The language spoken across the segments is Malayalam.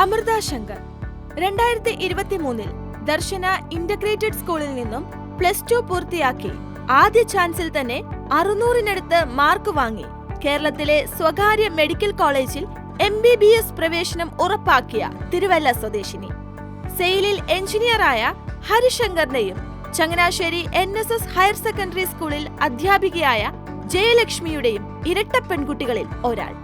അമൃത ശങ്കർ. രണ്ടായിരത്തി ഇരുപത്തി മൂന്നിൽ ദർശന ഇന്റഗ്രേറ്റഡ് സ്കൂളിൽ നിന്നും പ്ലസ് ടു പൂർത്തിയാക്കി ആദ്യ ചാൻസിൽ തന്നെ അറുന്നൂറിനടുത്ത് മാർക്ക് വാങ്ങി. കേരളത്തിലെ സ്വകാര്യ മെഡിക്കൽ കോളേജിൽ എം ബി ബി എസ് പ്രവേശനം ഉറപ്പാക്കിയ തിരുവല്ല സ്വദേശിനി. സെയിലിൽ എഞ്ചിനീയറായ ഹരിശങ്കറിന്റെയും Changanassery N S S higher secondary സ്കൂളിൽ അധ്യാപികയായ ജയലക്ഷ്മിയുടെയും ഇരട്ട പെൺകുട്ടികളിൽ ഒരാൾ.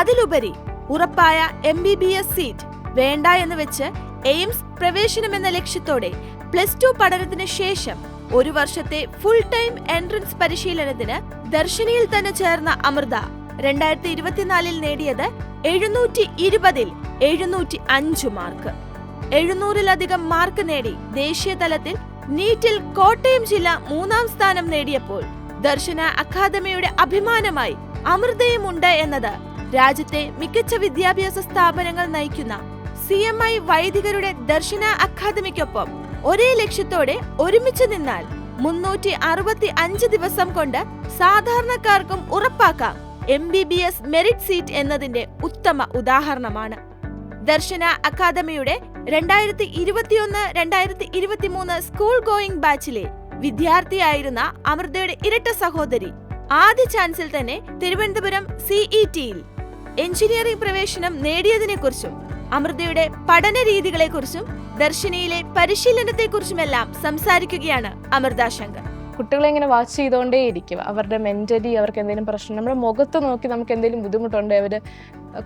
അതിലുപരി ഉറപ്പായ M B B S seat വേണ്ട എന്ന് വെച്ച് എയിംസ് പ്രവേശനമെന്ന ലക്ഷ്യത്തോടെ പ്ലസ് ടു പഠനത്തിന് ശേഷം ഒരു വർഷത്തെ ഫുൾ ടൈം എൻട്രൻസ് പരിശീലനത്തിന് ദർശനിയിൽ തന്നെ ചേർന്ന അമൃത രണ്ടായിരത്തി ഇരുപത്തിനാലിൽ നേടിയത് എഴുന്നൂറ്റി ഇരുപതിൽ എഴുന്നൂറ്റി അഞ്ചു മാർക്ക് എഴുന്നൂറിലധികം മാർക്ക് നേടി ദേശീയ തലത്തിൽ നീറ്റിൽ കോട്ടയം ജില്ല മൂന്നാം സ്ഥാനം നേടിയപ്പോൾ ദർശന അക്കാദമിയുടെ അഭിമാനമായി അമൃതയുമുണ്ട് എന്നത് രാജ്യത്തെ മികച്ച വിദ്യാഭ്യാസ സ്ഥാപനങ്ങൾ നയിക്കുന്ന സി എം ഐ വൈദികരുടെ ദർശന അക്കാദമിക്കൊപ്പം ഒരേ ലക്ഷ്യത്തോടെ ഒരുമിച്ച് നിന്നാൽ മുന്നൂറ്റി അറുപത്തി അഞ്ച് ദിവസം കൊണ്ട് സാധാരണക്കാർക്കും ഉറപ്പാക്കാം. M B B S merit seat എന്നതിന്റെ ഉത്തമ ഉദാഹരണമാണ്. ദർശന അക്കാദമിയുടെ രണ്ടായിരത്തി ഇരുപത്തിയൊന്ന് രണ്ടായിരത്തി ഇരുപത്തിമൂന്ന് സ്കൂൾ ഗോയിങ് ബാച്ചിലെ വിദ്യാർത്ഥിയായിരുന്ന അമൃതയുടെ ഇരട്ട സഹോദരി ആദ്യ ചാൻസിൽ തന്നെ തിരുവനന്തപുരം സിഇടിയിൽ എഞ്ചിനീയറിംഗ് പ്രവേശനം നേടിയതിനെക്കുറിച്ചും അമൃതയുടെ പഠന രീതികളെക്കുറിച്ചും ദർശനയിലെ പരിശീലനത്തെക്കുറിച്ചുമെല്ലാം സംസാരിക്കുകയാണ് അമൃത ശങ്കർ. കുട്ടികളെ ഇങ്ങനെ വാച്ച് ചെയ്തുകൊണ്ടേ ഇരിക്കും അവരുടെ മെന്റലി അവർക്ക് എന്തെങ്കിലും പ്രശ്നം നമ്മുടെ മുഖത്ത് നോക്കി നമുക്ക് എന്തെങ്കിലും ബുദ്ധിമുട്ടുണ്ടോ അവർ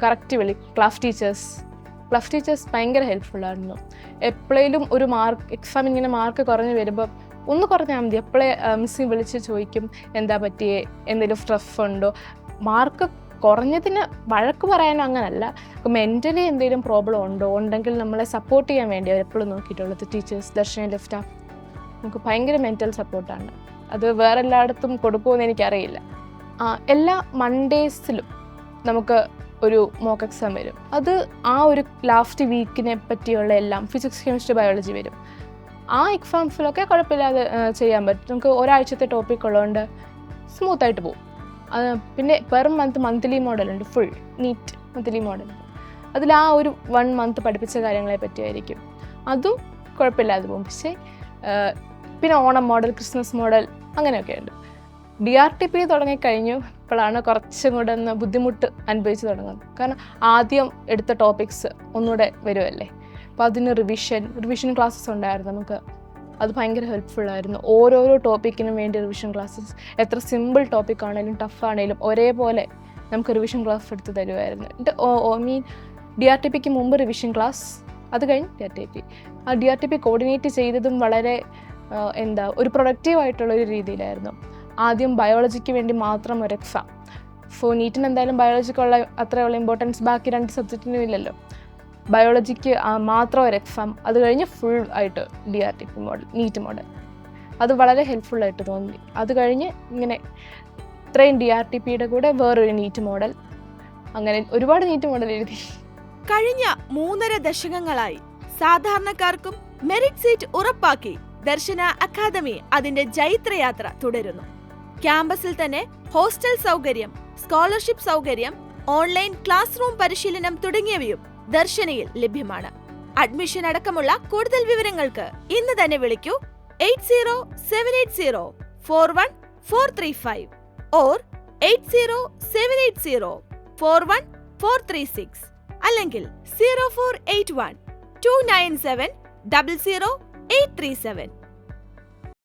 കറക്റ്റ് വിളി. Class teachers. ക്ലാസ് ടീച്ചേഴ്സ് ഭയങ്കര ഹെൽപ്ഫുൾ ആയിരുന്നു. എപ്പോഴേലും ഒരു മാർക്ക് എക്സാം ഇങ്ങനെ മാർക്ക് കുറഞ്ഞ് വരുമ്പോൾ ഒന്ന് കുറഞ്ഞാൽ മതി. എപ്പോഴേ മിസ്സിങ് വിളിച്ച് ചോദിക്കും എന്താ പറ്റിയേ എന്തെങ്കിലും സ്ട്രെസ് ഉണ്ടോ? മാർക്ക് കുറഞ്ഞതിന് വഴക്ക് പറയാനോ അങ്ങനല്ല. മെന്റലി എന്തെങ്കിലും പ്രോബ്ലം ഉണ്ടോ? ഉണ്ടെങ്കിൽ നമ്മളെ സപ്പോർട്ട് ചെയ്യാൻ വേണ്ടി അവർ എപ്പോഴും നോക്കിയിട്ടുള്ളത് ടീച്ചേഴ്സ് ദർശന ലിഫ്റ്റാ നമുക്ക് ഭയങ്കര മെന്റൽ സപ്പോർട്ടാണ് അത് വേറെ എല്ലായിടത്തും കൊടുക്കുമെന്ന് എനിക്കറിയില്ല. എല്ലാ മൺഡേസിലും നമുക്ക് ഒരു മോക്ക് എക്സാം വരും. അത് ആ ഒരു ലാസ്റ്റ് വീക്കിനെ പറ്റിയുള്ള എല്ലാം ഫിസിക്സ് കെമിസ്ട്രി ബയോളജി വരും. ആ എക്സാംസിലൊക്കെ കുഴപ്പമില്ലാതെ ചെയ്യാൻ പറ്റും. നമുക്ക് ഒരാഴ്ചത്തെ ടോപ്പിക് ഉള്ളതുകൊണ്ട് സ്മൂത്തായിട്ട് പോകും പിന്നെ പെർ മന്ത് മന്ത്ലി മോഡലുണ്ട് ഫുൾ നീറ്റ് മന്ത്ലി മോഡൽ. അതിൽ ആ ഒരു വൺ മന്ത് പഠിപ്പിച്ച കാര്യങ്ങളെ പറ്റിയായിരിക്കും. അതും കുഴപ്പമില്ലാതെ പോകും. പക്ഷേ പിന്നെ ഓണം മോഡൽ ക്രിസ്മസ് മോഡൽ അങ്ങനെയൊക്കെ ഉണ്ട്. ഡി ആർ ടി പി തുടങ്ങിക്കഴിഞ്ഞു ഇപ്പോഴാണ് കുറച്ചും കൂടെ ഒന്ന് ബുദ്ധിമുട്ട് അനുഭവിച്ച് തുടങ്ങുന്നത്. കാരണം ആദ്യം എടുത്ത ടോപ്പിക്സ് ഒന്നുകൂടെ വരുമല്ലേ അപ്പോൾ അതിന് റിവിഷൻ റിവിഷൻ ക്ലാസ്സസ് ഉണ്ടായിരുന്നു നമുക്ക് അത് ഭയങ്കര ഹെൽപ്ഫുൾ ആയിരുന്നു. ഓരോരോ ടോപ്പിക്കിനും വേണ്ടി റിവിഷൻ ക്ലാസ്സസ് എത്ര സിമ്പിൾ ടോപ്പിക് ആണെങ്കിലും ടഫ് ആണെങ്കിലും ഒരേപോലെ നമുക്ക് റിവിഷൻ ക്ലാസ് എടുത്ത് തരുമായിരുന്നു ഇത് oh mean D R T പിക്ക് മുമ്പ് റിവിഷൻ ക്ലാസ് അത് കഴിഞ്ഞ് ഡി ആർ ടി പി ആ D R T P coordinate ചെയ്തതും വളരെ എന്താ ഒരു പ്രൊഡക്റ്റീവ് ആയിട്ടുള്ള ഒരു രീതിയിലായിരുന്നു. ആദ്യം ബയോളജിക്ക് വേണ്ടി മാത്രം ഒരു എക്സാം സോ നീറ്റിന് എന്തായാലും ബയോളജിക്കുള്ള അത്രയുള്ള ഇമ്പോർട്ടൻസ് ബാക്കി രണ്ട് സബ്ജക്റ്റിനും ഇല്ലല്ലോ. ബയോളജിക്ക് മാത്രം ഒരു എക്സാം അത് കഴിഞ്ഞ് ഫുൾ ആയിട്ട് D R T P model NEET model അത് വളരെ ഹെൽപ്ഫുൾ ആയിട്ട് തോന്നി. അത് കഴിഞ്ഞ് ഇങ്ങനെ ഇത്രയും ഡി ആർ ടി പിയുടെ കൂടെ വേറൊരു നീറ്റ് മോഡൽ അങ്ങനെ ഒരുപാട് നീറ്റ് മോഡൽ എഴുതി. കഴിഞ്ഞ മൂന്നര ദശകങ്ങളായി സാധാരണക്കാർക്കും മെറിറ്റ് സീറ്റ് ഉറപ്പാക്കി ദർശന അക്കാദമി അതിന്റെ ജൈത്രയാത്ര തുടരുന്നു. ക്യാമ്പസിൽ തന്നെ ഹോസ്റ്റൽ സൗകര്യം സ്കോളർഷിപ്പ് സൗകര്യം ഓൺലൈൻ ക്ലാസ് റൂം പരിശീലനം തുടങ്ങിയവയും ദർശനയിൽ ലഭ്യമാണ്. അഡ്മിഷൻ അടക്കമുള്ള കൂടുതൽ വിവരങ്ങൾക്ക് ഇന്ന് തന്നെ വിളിക്കൂ. Eight zero seven eight zero four one four three five or eight zero seven eight zero four one four three six അല്ലെങ്കിൽ zero four eight one two nine seven double zero eight three seven